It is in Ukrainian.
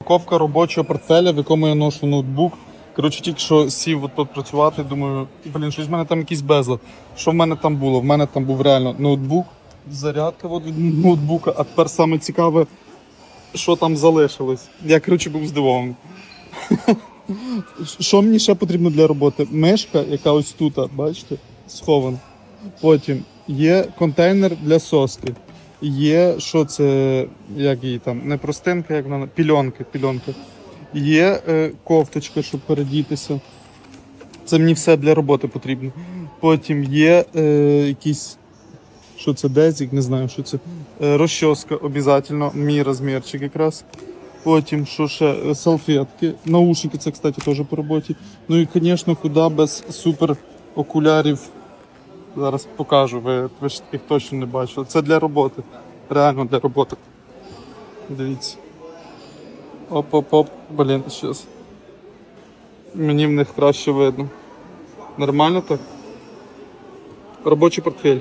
Упаковка робочого портфеля, в якому я ношу ноутбук. Коротше, тільки що сів от тут працювати, думаю, блін, щось в мене там якийсь безлад. Що в мене там було? В мене там був реально ноутбук, зарядка от від ноутбука, а тепер саме цікаве, що там залишилось. Я, коротше, був здивований. Що мені ще потрібно для роботи? Мишка, яка ось тут, бачите, схована. Потім є контейнер для соски. Є, що це, як її там, не простинка, як вона, пільонки, пільонки. Є е, кофточка, щоб передітися. Це мені все для роботи потрібно. Потім є е, якийсь, що це, дезік, не знаю, що це. Е, розчоска обов'язково, мій розмірчик якраз. Потім, що ще, Е, салфетки, наушники, це, кстати, теж по роботі. Ну і, звісно, куди без супер окулярів. Зараз покажу, ви, ви ж таких точно не бачили. Це для роботи. Реально для роботи. Дивіться. Оп-оп-оп, блін, щас. Мені в них краще видно. Нормально так? Робочий портфель.